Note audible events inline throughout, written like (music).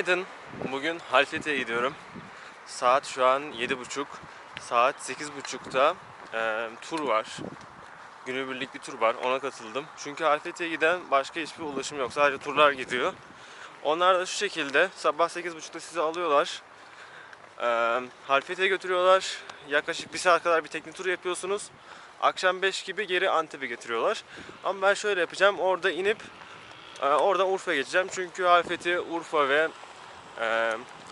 Günaydın. Bugün Halfeti'ye gidiyorum. Saat şu an 7.30. Saat 8.30'da e, tur var. Günübirlik bir tur var. Ona katıldım. Çünkü Halfeti'ye giden başka hiçbir ulaşım yok. Sadece turlar gidiyor. Onlar da şu şekilde sabah 8.30'da sizi alıyorlar. E, Halfeti'ye götürüyorlar. Yaklaşık bir saat kadar bir tekne turu yapıyorsunuz. Akşam 5 gibi geri Antep'e getiriyorlar. Ama ben şöyle yapacağım. Orada inip ee, Oradan Urfa'ya geçeceğim çünkü Halfeti, Urfa ve e,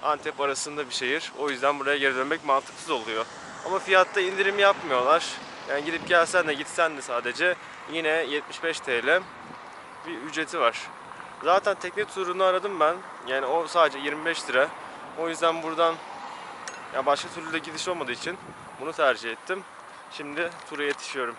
Antep arasında bir şehir. O yüzden buraya geri dönmek mantıksız oluyor. Ama fiyatta indirim yapmıyorlar. Yani gidip gelsen de gitsen de sadece yine 75 TL bir ücreti var. Zaten tekne turunu aradım ben. Yani o sadece 25 lira. O yüzden buradan ya başka türlü de gidiş olmadığı için bunu tercih ettim. Şimdi tura yetişiyorum.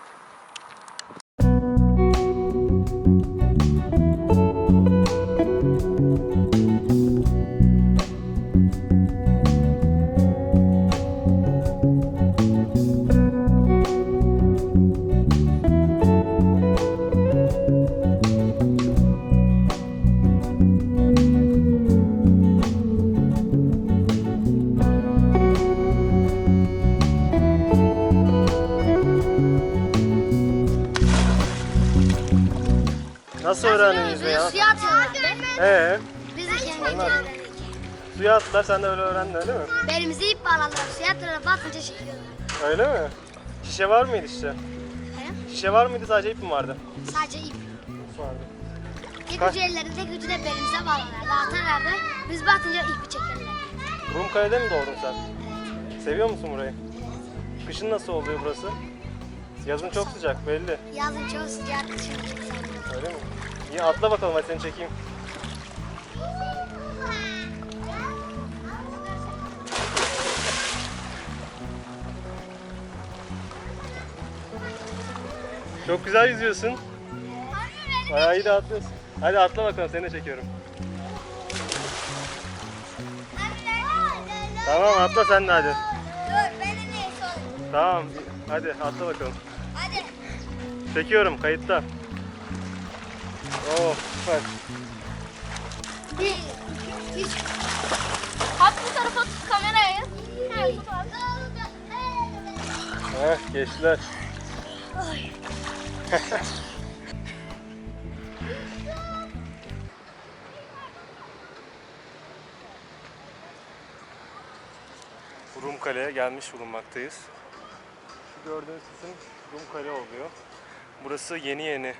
Nasıl öğrendin yüzmeyi ya? Suya atıyorlar. Ee, Biz de kendimiz öğrendik. suya attılar sen de öyle öğrendin öyle mi? Belimize ip bağladılar. Suya atıyorlar. Batınca çekiyorlar. Öyle mi? Şişe var mıydı şişe? Şişe var mıydı sadece ip mi vardı? Sadece ip. İp vardı. Tek Kaç- ucu ellerinde, tek ucu da belimize bağlarlar. Atarlardı. Biz batınca ipi çekerler. Rumkale'de mi doğdun sen? Seviyor musun burayı? Kışın nasıl oluyor burası? Yazın çok sıcak belli. Yazın çok sıcak, kışın çok soğuk. Öyle mi? İyi atla bakalım hadi seni çekeyim. Çok güzel yüzüyorsun. Bayağı iyi de atlıyorsun. Hadi atla bakalım seni de çekiyorum. Tamam atla sen de hadi. Dur, beni? Tamam hadi atla bakalım. Hadi. Çekiyorum kayıtta. Oo süper. Bir, iki, üç. At bu tarafa tut kamerayı. Abi. Heh geçtiler. (laughs) Rumkale'ye gelmiş bulunmaktayız. Şu gördüğünüz kısım Rumkale oluyor. Burası yeni yeni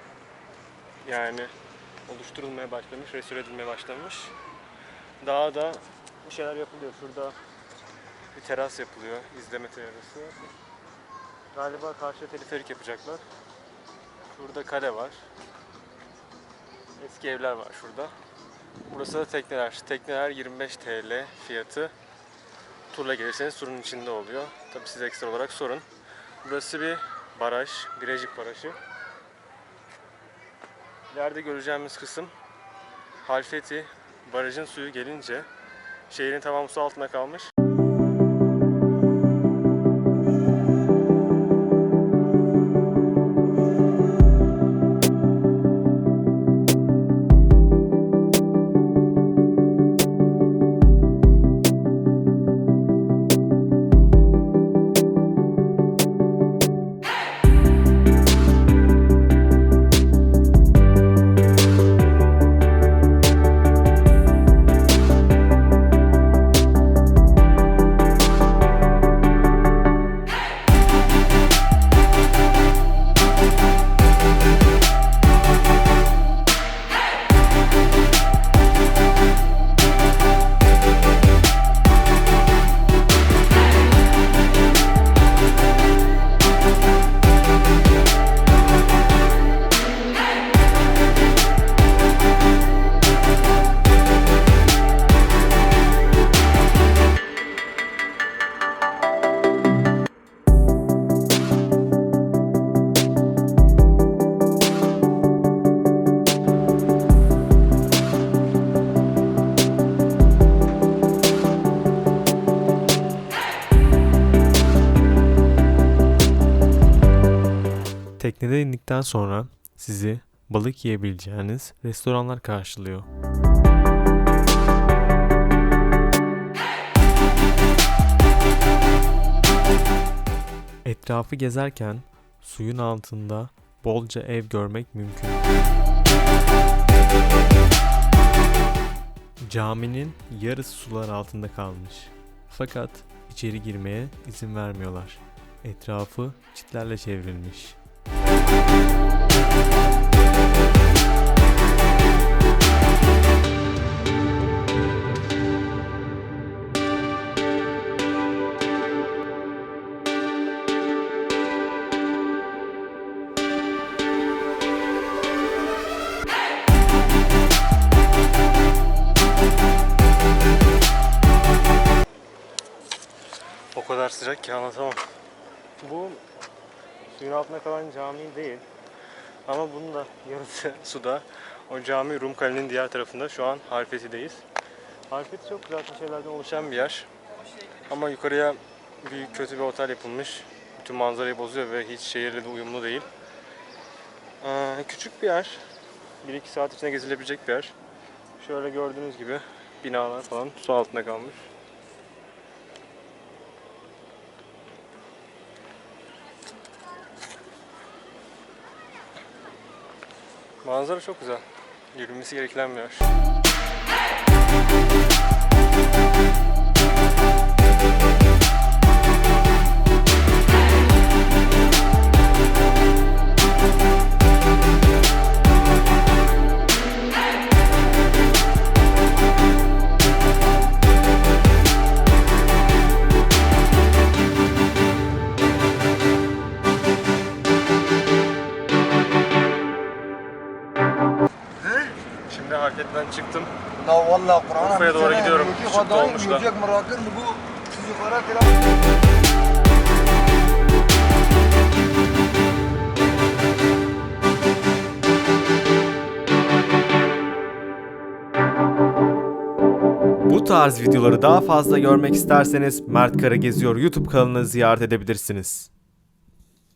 yani oluşturulmaya başlamış, restore edilmeye başlamış. Daha da bir şeyler yapılıyor. Şurada bir teras yapılıyor, izleme terası. Galiba karşıya teleferik yapacaklar. Şurada kale var. Eski evler var şurada. Burası da tekneler. Tekneler 25 TL fiyatı. Turla gelirseniz turun içinde oluyor. Tabi siz ekstra olarak sorun. Burası bir baraj, Birecik Barajı. İleride göreceğimiz kısım Halfeti. Barajın suyu gelince şehrin tamamı su altında kalmış. Teknede indikten sonra sizi balık yiyebileceğiniz restoranlar karşılıyor. Etrafı gezerken suyun altında bolca ev görmek mümkün. Caminin yarısı sular altında kalmış. Fakat içeri girmeye izin vermiyorlar. Etrafı çitlerle çevrilmiş. O kadar sıcak ki anlatamam. Bu suyun altında kalan cami değil. Ama bunun da yarısı (laughs) suda. O cami Rum Kale'nin diğer tarafında. Şu an Harfeti'deyiz. Harfeti çok güzel şeylerden oluşan bir yer. Ama yukarıya büyük kötü bir otel yapılmış. Bütün manzarayı bozuyor ve hiç şehirle de uyumlu değil. Ee, küçük bir yer. 1-2 saat içinde gezilebilecek bir yer. Şöyle gördüğünüz gibi binalar falan su altında kalmış. Manzara çok güzel. Yürünmesi gereken bir yer. bisikletten çıktım. Urfa'ya doğru gidiyorum. Çıktı olmuşlar. Bu tarz videoları daha fazla görmek isterseniz Mert Kara Geziyor YouTube kanalını ziyaret edebilirsiniz.